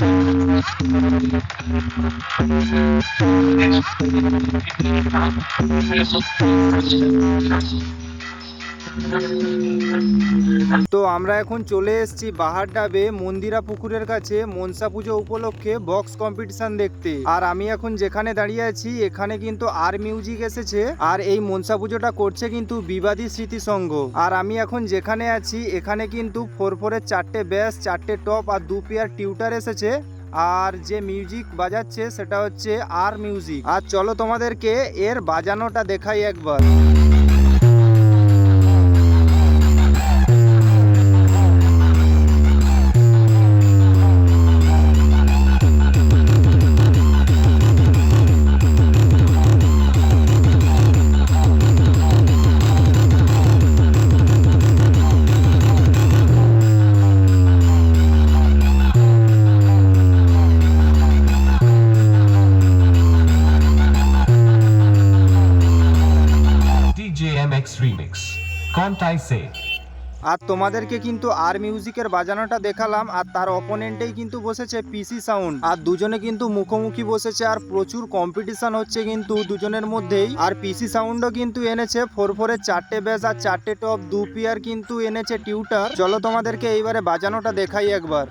Thank you. তো আমরা এখন চলে এসেছি বাহার ডাবে মন্দিরা পুকুরের কাছে মনসা পুজো উপলক্ষে বক্স কম্পিটিশন দেখতে। আর আমি এখন যেখানে দাঁড়িয়ে আছি, এখানে কিন্তু আর মিউজিক এসেছে। আর এই মনসা পুজোটা করছে কিন্তু বিবাদী স্মৃতি সংঘ আর আমি এখন যেখানে আছি, এখানে কিন্তু ফোর ফোরের চারটে ব্যাস চারটে টপ আর দু পেয়ার টিউটার এসেছে। আর যে মিউজিক বাজাচ্ছে, সেটা হচ্ছে আর মিউজিক আর চলো তোমাদেরকে এর বাজানোটা দেখাই একবার। আর তোমাদেরকে কিন্তু আর মিউজিকের বাজানোটা দেখালাম, আর তার অপোনেন্টেই কিন্তু বসেছে পিসি সাউন্ড আর দুজনে কিন্তু মুখোমুখি বসেছে, আর প্রচুর কম্পিটিশন হচ্ছে কিন্তু দুজনের মধ্যেই। আর পিসি সাউন্ডও কিন্তু এনেছে ফোর ফোরের চারটে ব্যাস আর চারটে টপ দু পিয়ার কিন্তু এনেছে টিউটার চলো তোমাদেরকে এইবারে বাজানোটা দেখাই একবার।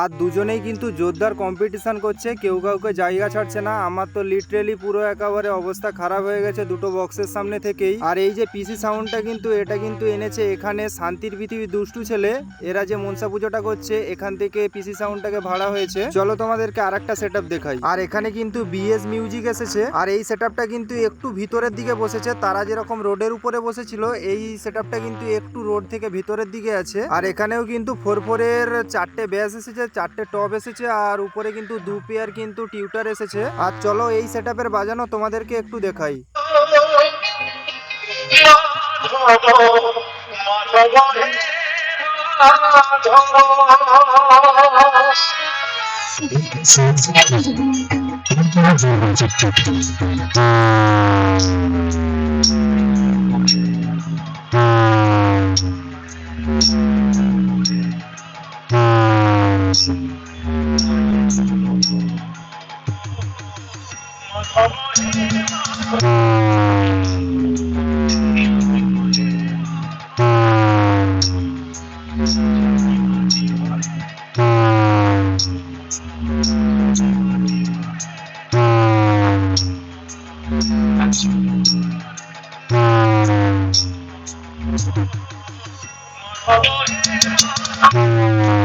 আর দুজনেই কিন্তু জোরদার কম্পিটিশন করছে, কেউ কাউকে জায়গা ছাড়ছে না। আমার তো লিটারেলি পুরো একেবারে অবস্থা খারাপ হয়ে গেছে দুটো বক্সের সামনে থেকেই। আর এই যে পিসি সাউন্ডটা কিন্তু, এটা কিন্তু এনেছে এখানে শান্তির পৃথিবী দুষ্টু ছেলে। এরা যে মনসা পুজোটা করছে, এখান থেকে পিসি সাউন্ডটাকে ভাড়া হয়েছে। চলো তোমাদেরকে আরেকটা সেট দেখাই। আর এখানে কিন্তু বিএস মিউজিক এসেছে। আর এই সেট কিন্তু একটু ভিতরের দিকে বসেছে। তারা যেরকম রোডের উপরে বসেছিল, এই সেট কিন্তু একটু রোড থেকে ভিতরের দিকে আছে। আর এখানেও কিন্তু ফোর ফোরের চারটে ব্যাস এসেছে, চারটে টপ এসেছে, আর উপরে কিন্তু দু পেয়ার কিন্তু টিউটার এসেছে। আর চলো এই সেট বাজানো তোমাদেরকে একটু দেখাই। Oh,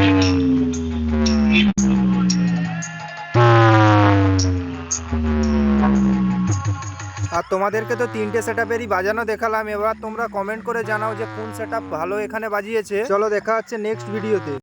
yeah. আর তোমাদেরকে তো তিনটে সেট আপেরই বাজানো দেখালাম, এবার তোমরা কমেন্ট করে জানাও যে কোন সেট ভালো এখানে বাজিয়েছে। চলো দেখা হচ্ছে নেক্সট ভিডিওতে